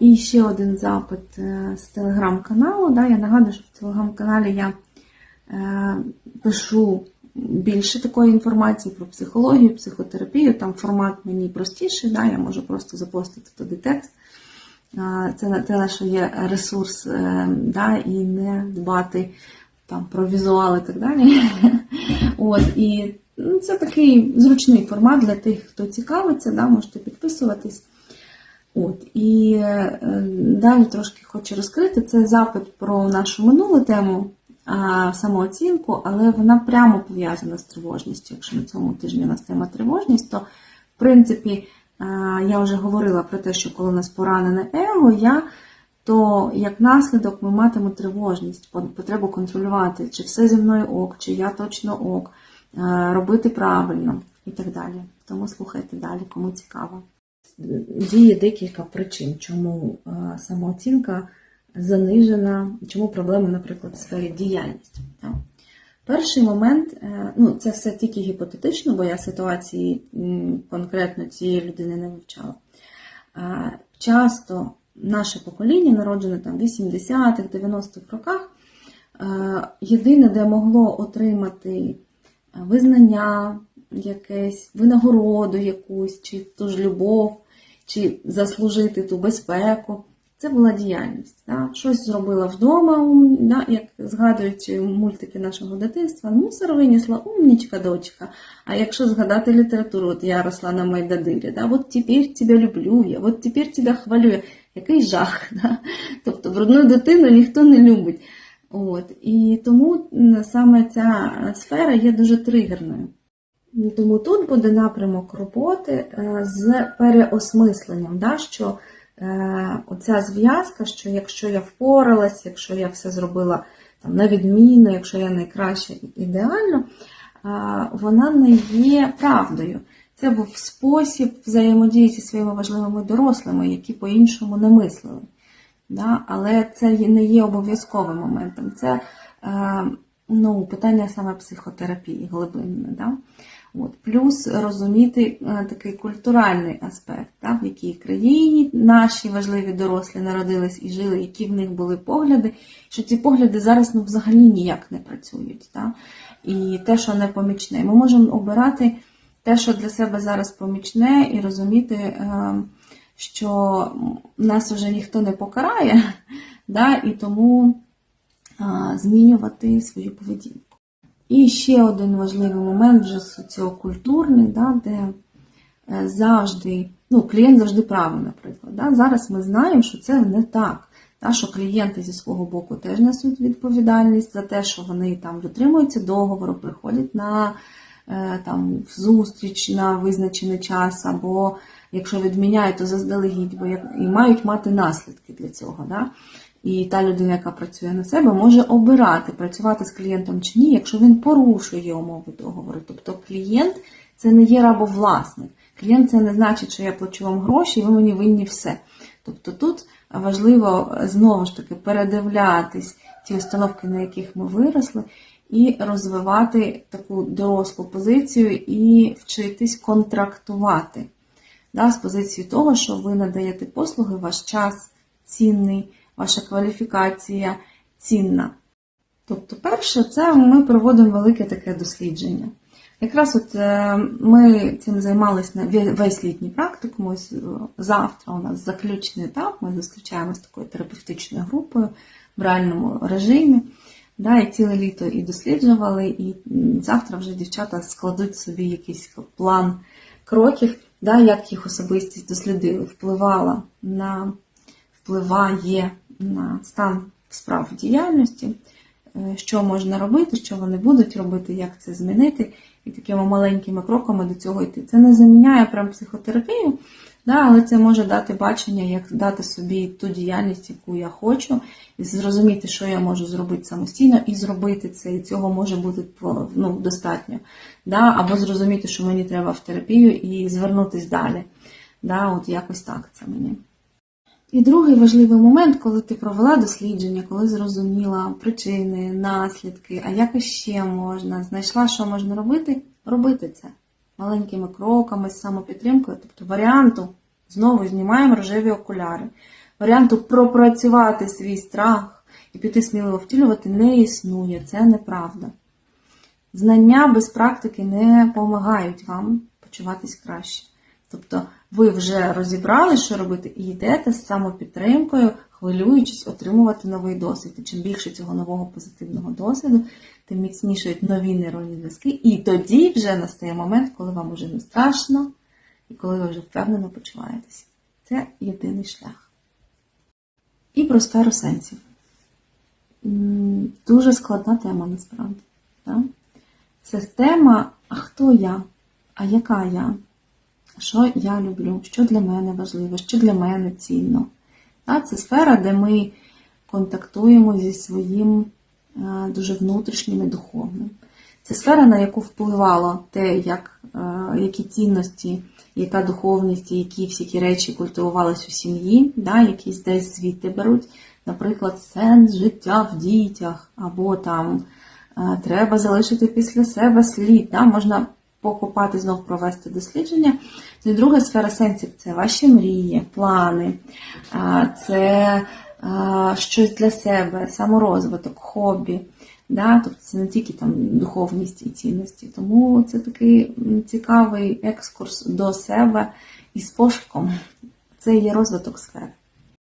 І ще один запит е, з телеграм-каналу. Да, я нагадую, що в телеграм-каналі я е, пишу більше такої інформації про психологію, психотерапію. Там формат мені простіший, да, я можу просто запостити туди текст. Це те, що є ресурс, е, да, і не дбати там, про візуал і так далі. От, і ну, це такий зручний формат для тих, хто цікавиться, да, можете підписуватись. От, і е, далі трошки хочу розкрити. Це запит про нашу минулу тему самооцінку, але вона прямо пов'язана з тривожністю. Якщо на цьому тижні у нас тема тривожність, то в принципі я вже говорила про те, що коли у нас поранене его, я, то як наслідок ми матимемо тривожність, потребу контролювати, чи все зі мною ок, чи я точно ок, е, робити правильно і так далі. Тому слухайте далі, кому цікаво діє декілька причин, чому е, самооцінка занижена, чому проблеми, наприклад, в сфері діяльності. Перший момент, е, ну це все тільки гіпотетично, бо я ситуації конкретно цієї людини не вивчала. Е, Часто наше покоління, народжене там в 80-х, 90-х роках, єдине, де могло отримати визнання, якесь винагороду якусь, чи ту ж любов, чи заслужити ту безпеку. Це була діяльність. Да? Щось зробила вдома, да? як згадують мультики нашого дитинства, мусор винесла, умнічка дочка. А якщо згадати літературу, от я росла на Майдадирі, да? от тепер тебе люблю я, от тепер тебе хвалю я. Який жах. Да? Тобто брудну дитину ніхто не любить. От. І тому саме ця сфера є дуже тригерною. Тому тут буде напрямок роботи е, з переосмисленням, да, що е, оця зв'язка, що якщо я впоралась, якщо я все зробила там, на відміну, якщо я найкраще ідеально, вона не є правдою. Це був спосіб взаємодії зі своїми важливими дорослими, які по-іншому не мислили. Да? Але це не є обов'язковим моментом. Це е, ну, питання саме психотерапії глибинне. Да? От. Плюс розуміти е, такий культуральний аспект, да? в якій країні наші важливі дорослі народились і жили, які в них були погляди, що ці погляди зараз ну, взагалі ніяк не працюють. Да? І те, що не помічне. Ми можемо обирати те, що для себе зараз помічне, і розуміти. Е, що нас вже ніхто не покарає, да, і тому а, змінювати свою поведінку. І ще один важливий момент, вже соціокультурний, да, де е, завжди, ну, клієнт завжди правий, наприклад. Да. Зараз ми знаємо, що це не так. Да, що клієнти зі свого боку теж несуть відповідальність за те, що вони там дотримуються договору, приходять на е, там, зустріч на визначений час, або якщо відміняють, то заздалегідь, бо як, і мають мати наслідки для цього. Да? І та людина, яка працює на себе, може обирати, працювати з клієнтом чи ні, якщо він порушує умови договору. Тобто клієнт це не є рабовласник. Клієнт це не значить, що я плачу вам гроші, і ви мені винні все. Тобто тут важливо знову ж таки передивлятись ті установки, на яких ми виросли, і розвивати таку дорослу позицію і вчитись контрактувати да, з позиції того, що ви надаєте послуги, ваш час цінний, ваша кваліфікація цінна. Тобто, перше, це ми проводимо велике таке дослідження. Якраз от е, ми цим займалися на весь літній практикум. Ось е, завтра у нас заключний етап, ми зустрічаємося з такою терапевтичною групою в реальному режимі. Да, І ціле літо і досліджували, і завтра вже дівчата складуть собі якийсь план кроків, да, як їх особистість дослідили, впливала на впливає на стан справ діяльності, що можна робити, що вони будуть робити, як це змінити, і такими маленькими кроками до цього йти. Це не заміняє прям психотерапію, да, але це може дати бачення, як дати собі ту діяльність, яку я хочу, і зрозуміти, що я можу зробити самостійно, і зробити це, і цього може бути ну, достатньо. Да, Або зрозуміти, що мені треба в терапію, і звернутися далі. Да, От якось так це мені. І другий важливий момент, коли ти провела дослідження, коли зрозуміла причини, наслідки, а як ще можна, знайшла, що можна робити, робити це маленькими кроками, самопідтримкою, тобто варіанту, знову знімаємо рожеві окуляри. варіанту пропрацювати свій страх і піти сміливо втілювати не існує. Це неправда. Знання без практики не допомагають вам почуватись краще. Тобто ви вже розібрали, що робити, і йдете з самопідтримкою, хвилюючись, отримувати новий досвід. І чим більше цього нового позитивного досвіду, тим міцнішають нові нейронні зв'язки. І тоді вже настає момент, коли вам уже не страшно, і коли ви вже впевнено почуваєтесь. Це єдиний шлях. І про сферу сенсів. Дуже складна тема насправді. Це тема, а хто я? А яка я? Що я люблю, що для мене важливо, що для мене цінно. Це сфера, де ми контактуємо зі своїм е, дуже внутрішнім і духовним. Це сфера, на яку впливало те, як, е, які цінності, яка духовність які всі ті речі культивувались у сім'ї, да, якісь десь звідти беруть. Наприклад, сенс життя в дітях, або там е, треба залишити після себе слід. Да? Можна покопати, знов провести дослідження. Ну і друга сфера сенсів це ваші мрії, плани, це щось для себе, саморозвиток, хобі. Да? Тобто це не тільки там духовність і цінності. Тому це такий цікавий екскурс до себе із пошуком. Це є розвиток сфери.